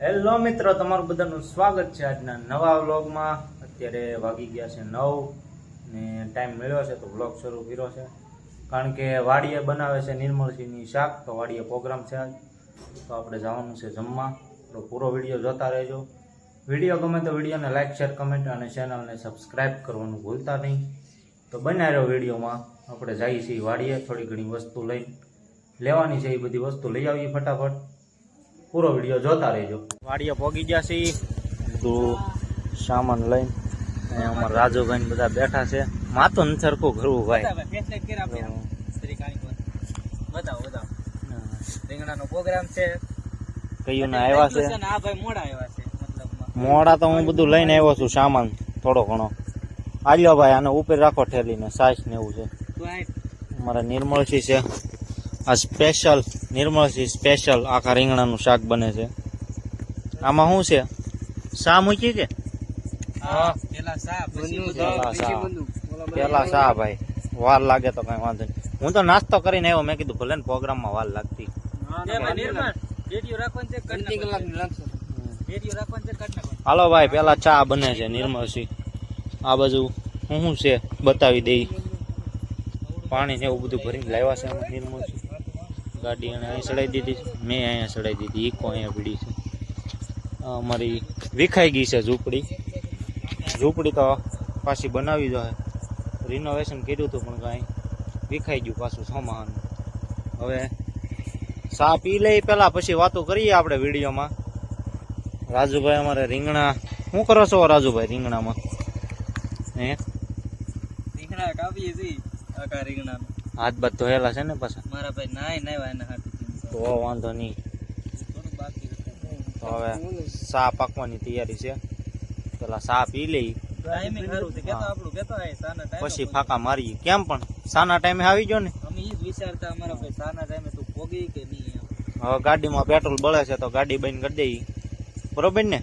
Hello મિત્રો, તમારું બધાનું સ્વાગત છે આજના નવા વ્લોગમાં. અત્યારે વાગી ગયા છે નવ ને ટાઈમ મળ્યો છે તો વ્લોગ શરૂ કર્યો છે. કારણ કે વાડીએ બનાવે છે નિર્મળસિંહની શાક, તો વાડીએ પ્રોગ્રામ છે આજ. તો આપણે જવાનું છે જમવા. તો પૂરો વીડિયો જોતા રહેજો. વીડિયો ગમે તો વિડીયોને લાઇક શેર કમેન્ટ અને ચેનલને સબસ્ક્રાઇબ કરવાનું ભૂલતા નહીં. તો બન્યા રહ્યો વિડીયોમાં. આપણે જઈએ છીએ વાડીએ, થોડી ઘણી વસ્તુ લઈ લેવાની છે એ બધી વસ્તુ લઈ આવીએ ફટાફટ. પૂરો વીડિયો જોતા રહેજો. વાડીએ પોગી ગયા છીએ. બધું સામાન લઈને. અહીંયા અમારા રાજુભાઈ બધા બેઠા છે. માતો ન સરખું કરવું ભાઈ. બતાવો બતાવો રીંગણાનો પ્રોગ્રામ છે. કયું ના આવ્યા છે? આ ભાઈ મોડા આવ્યા છે મોડા તો હું બધું લઈને આવ્યો છું સામાન થોડો ઘણો. આલ્યો ભાઈ આને ઉપર રાખો ઠેલીને સાસ ને એવું છે. અમારા નિર્મળસિંહ છે. આ સ્પેશિયલ નિર્મળસિંહ સ્પેશિયલ આખા રીંગણાનું શાક બને છે. આમાં શું છે? શા મૂકી કે? પેલા શા ભાઈ વાર લાગે તો કઈ વાંધો નહીં. હું તો નાસ્તો કરીને આવ્યો મેં કીધું ભલે ને પ્રોગ્રામમાં વાર લાગતી. હાલો ભાઈ પેલા ચા બને છે નિર્મળસિંહ આ બાજુ હું શું છે બતાવી દઈ. પાણી ને એવું બધું ભરીને લાવ્યા છે નિર્મળસિંહ ગાડી એને અહીં ચડાવી દીધી મેં અહીંયા ચડાવી દીધી. ઈકો અહીંયા પીડી છે. અમારી વિખાઈ ગઈ છે ઝૂંપડી. ઝૂંપડી તો પાછી બનાવી જોઈએ રિનોવેશન કર્યું હતું પણ કાંઈ વિખાઈ ગયું પાછું સોમાન. હવે સા પી લઈ પહેલાં પછી વાતો કરીએ આપણે વિડીયોમાં. રાજુભાઈ અમારે રીંગણા શું કરો છો રાજુભાઈ રીંગણામાં? હે? રીંગણા કાપીએ છીએ. આખા રીંગણા હાથ બાથ ધોયેલા છે ને પાછા? મારા ભાઈ નાય નાય એના હાથ તો વાંધો નહીં. તો હવે સા પાકવાની તૈયારી છે. પેલા સા પી લઈ. પછી ફાંકા મારી કેમ પણ? સાના ટાઈમે આવી ગયો ને? અમે ઈ વિચારતા અમારા ભાઈ સાના ટાઈમે તું ભોગી કે નહીં હવે ગાડીમાં પેટ્રોલ બળે છે તો ગાડી બંધ કરી દઈ બરોબર ને?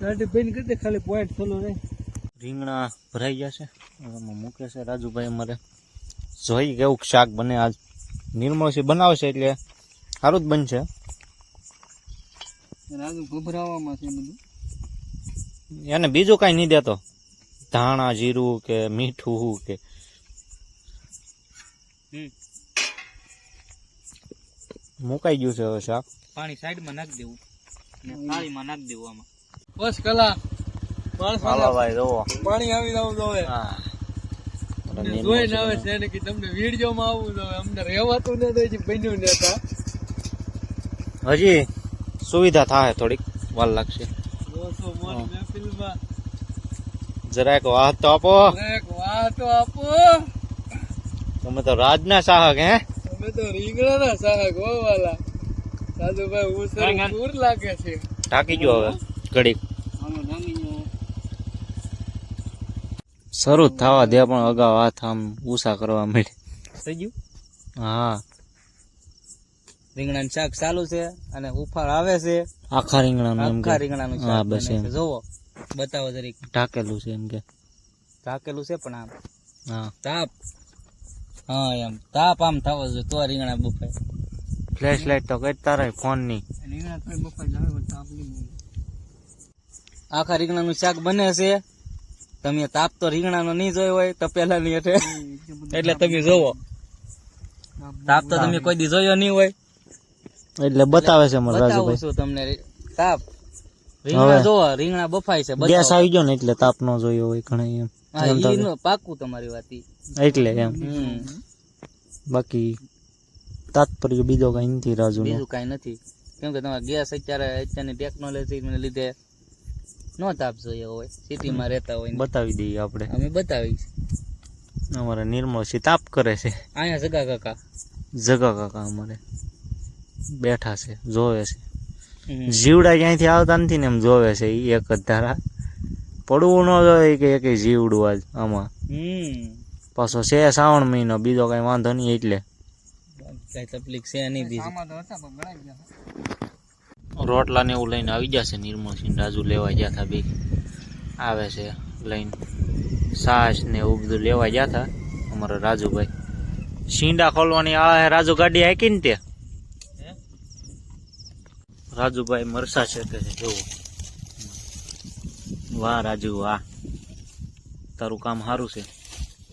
ગાડી બંધ કરી દે ખાલી પોઈન્ટ ચાલુ રહે રીંગણા ભરાઈ ગયા છે. મૂકે છે રાજુભાઈ અમારે. જોઈ કેવું શાક બને. આજ નિર્મળસિંહ બનાવશે એટલે સારું જ બનશે. રાજુ ગભરાવામાં છે બધું. એને બીજું કઈ નહીં દેતો. ધાણા જીરું કે મીઠું કે મુકાઈ ગયું છે હવે શાક. પાણી સાઈડમાં નાખી દેવું. ને થાળીમાં નાખી દેવું આમાં. બસ કલાક માણસો ભાઈ જોવો પાણી આવી જવું જોવે હા. જોઈને આવે છે એને કે તમને વિડીયોમાં આવવું જોવે અમને રહેવાતું ન દે બન્યું નતા હજી સુવિધા થાય થોડીક વાર લાગશે. જરાક વાત તો આપો. એક વાતો આપો. તમે તો રાજના શાહક હે? તમે તો રીંગણાના સાહક હો વાલા. સાધુભાઈ હું દૂર લાગે છે. ઢાકી ગયો હવે ઘડીક. શરૂ થવા દે પણ અગાઉ હાથ આમ ઉષા કરવા માંડે થઈ ગયું? હા. રીંગણાનું શાક ચાલુ છે અને ઉફાળ આવે છે. આખા રીંગણાનું આખા રીંગણાનું શાક બસ એમ. જોવો બતાવો જરીક. ઢાકેલું છે એમ કે. ઢાકેલું છે પણ આમ. હા. તાપ. હા એમ. તાપ આમ થવો જોઈએ. તો રીંગણા બફાય. ફ્લેશ લાઈટ તો કઈ તારે ફોનની રીંગણા જાવે તાપ આખા રીંગણાનું શાક બને છે. તમે તાપ તો રીંગણાનો નહીં જોયો હોય તો પેલા ની એટલે એટલે તમે જોવો. તાપ તો તમે કોઈ દી જોયો નહીં હોય. એટલે બતાવે છે અમારે રાજુભાઈ. છું તમને તાપ. રીંગણા જોવો રીંગણા બફાય છે ગેસ આવી ગયો ને એટલે તાપ નો જોયો હોય ઘણા એમ. નો- પાક્કું તમારી વાત એટલે એમ. હમ. બાકી તાત્પર્ય બીજો કઈ નથી રાજુ બીજું કઈ નથી. કેમ કે તમારે ગેસ અત્યારે અત્યારની ટેકનોલોજી ને લીધે નો તાપ જોઈએ હોય. સિટીમાં રહેતા હોય બતાવી દઈએ આપણે. અમે બતાવી અમારે નિર્મળ છે તાપ કરે છે. અહીંયા જગા કાકા. જગા કાકા અમારે. બેઠા છે જોવે છે. જીવડા ક્યાંયથી આવતા નથી ને એમ જોવે છે. એ એક જ ધારા. પડવું ન જોઈએ કે એક જીવડું આજ આમાં. હમ. પાછો છે શ્રાવણ મહિનો બીજો કઈ વાંધો નહીં એટલે. કઈ તકલીફ છે નહીં બીજી. રોટલા ને એવું લઈને આવી જશે નિર્મળ સિંહ રાજુ લેવા ગયા હતા બી આવે છે લઈને. સાસ ને એવું બધું લેવા ગયા હતા અમારા રાજુભાઈ. શીંડા ખોલવાની આ રાજુ ગાડી હાકી ને તે? રાજુભાઈ મરસા છે કે જોવો વાહ રાજુ વાહ. તારું કામ સારું છે.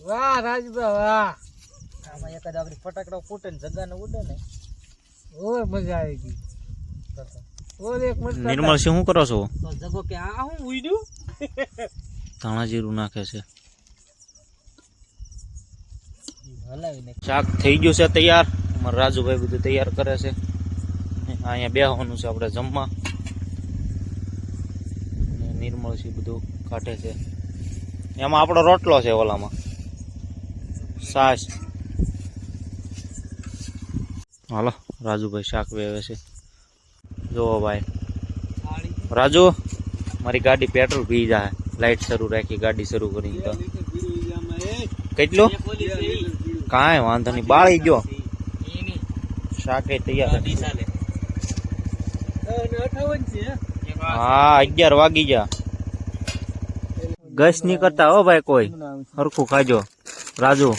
વાહ રાજુભાઈ વાહ. આમાં એકાદ આપણી ફટાકડા ફૂટે ને જગાને ઉડે ને. ઓય મજા આવી ગઈ. ઓય નિર્મળ સિંહ શું કરો છો? જગો કે આ હું ઉડ્યું ધાણા જીરું નાખે છે. શાક થઈ ગયું છે તૈયાર. અમારા રાજુભાઈ બધું તૈયાર કરે છે. અહીંયા બેહવાનું છે આપણે જમવા. નિર્મળ સિંહ બધું કાઢે છે. એમાં આપણો રોટલો છે ઓલામાં. સાસ. હાલો રાજુભાઈ શાક વેવે છે. જુઓ ભાઈ. રાજુ, મારી ગાડી પેટ્રોલ પી જાય લાઈટ શરૂ રાખી, ગાડી શરૂ કરી તો. કેટલું? કાંઈ વાંધો નહીં. બાળી ગયો. શાકે તૈયાર હા, અગિયાર વાગી ગયા. ગસ નહીં કરતા હો ભાઈ કોઈ. હરખું ખાજો. રાજુ.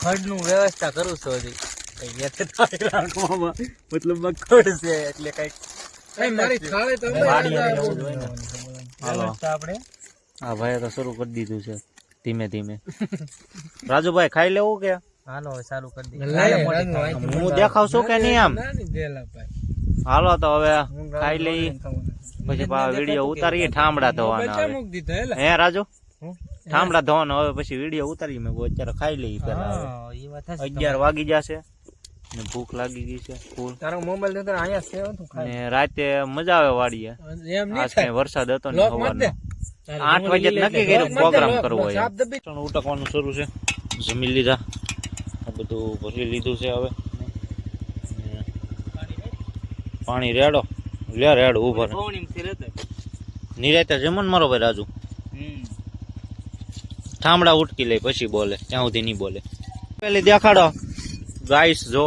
ખડનું વ્યવસ્થા કરું છું હજી. મતલબ ખડ છે, એટલે કંઈક હા ભાઈ તો શરૂ કરી દીધું છે. ધીમે ધીમે. રાજુભાઈ ખાઈ લેવું કે? હાલો કરી હું દેખાવશું કે નહીં આમ? હાલો તો હવે ખાઈ લઈ. પછી વીડિયો ઉતારીએ ઠામડા ધોવાના હે રાજુ? ઠામડા ધોવાના હવે પછી વીડિયો ઉતારીએ. મેં અત્યારે ખાઈ લઈએ પેલા અગિયાર વાગી જશે. ને ભૂખ લાગી ગઈ છે ફૂલ. તારો મોબાઈલ તો અહીંયા છે તો ખાય ને રાતે મજા આવે વાડીએ. એમ નહીં થાય. વરસાદ હતો ને સવારનો આઠ વાગે નક્કી કર્યું પ્રોગ્રામ કરવો એમ. પણ ઉટકવાનું શરૂ છે. જમી લીધા. આ બધું ભરી લીધું છે હવે. પાણી રેડો. લે રેડ ઊભો. નિરાતે જમન મારો ભાઈ રાજુ. ઠામડા ઉટકી લે પછી બોલે. ત્યાં સુધી નહીં બોલે. પેલી દેખાડો. ગાઈસ જો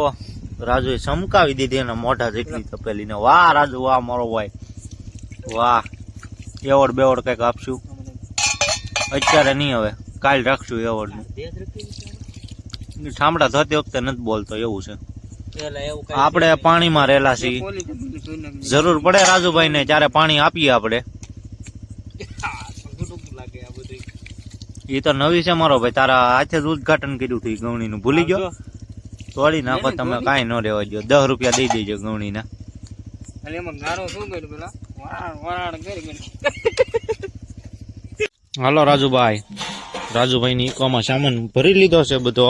રાજુએ ચમકાવી દીધી અને મોઢા જેટલી તપેલી ને વાહ રાજુ વાહ મારો ભાઈ. વાહ. એવોર્ડ બેવોર્ડ કંઈક આપશું. અત્યારે નહીં હવે કાલ રાખશું એવોર્ડનું ઠામડા થતી વખતે નથી બોલતો એવું છે. આપણે પાણીમાં રહેલા છીએ. જરૂર પડે રાજુભાઈ ને ત્યારે પાણી આપીએ આપણે. એ તો નવી છે મારો ભાઈ તારા હાથે જ ઉદઘાટન કર્યું હતું ગવણી નું ભૂલી ગયો? તોડી નાખો તમે કાંઈ ન રહેવા દો દસ રૂપિયા દઈ દેજો ગવણી ના અને એમાં ગારો શું કર્યું પેલા? વરાણ વરાણ કરી કરી હાલો રાજુભાઈ. રાજુભાઈ ની ઇકોમાં સામાન ભરી લીધો છે બધો.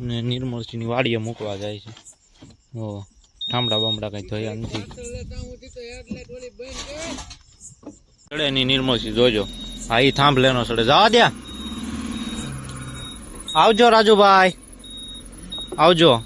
ને નિર્મળસિંહની વાડીએ મૂકવા જાય છે. ઓ ઠામડા બામડા કઈ થયા નથી. ચડે ની નિર્મળસિંહ જોજો. હા એ થાંભ લેનો સડે જવા દે આવજો રાજુભાઈ. આવજો.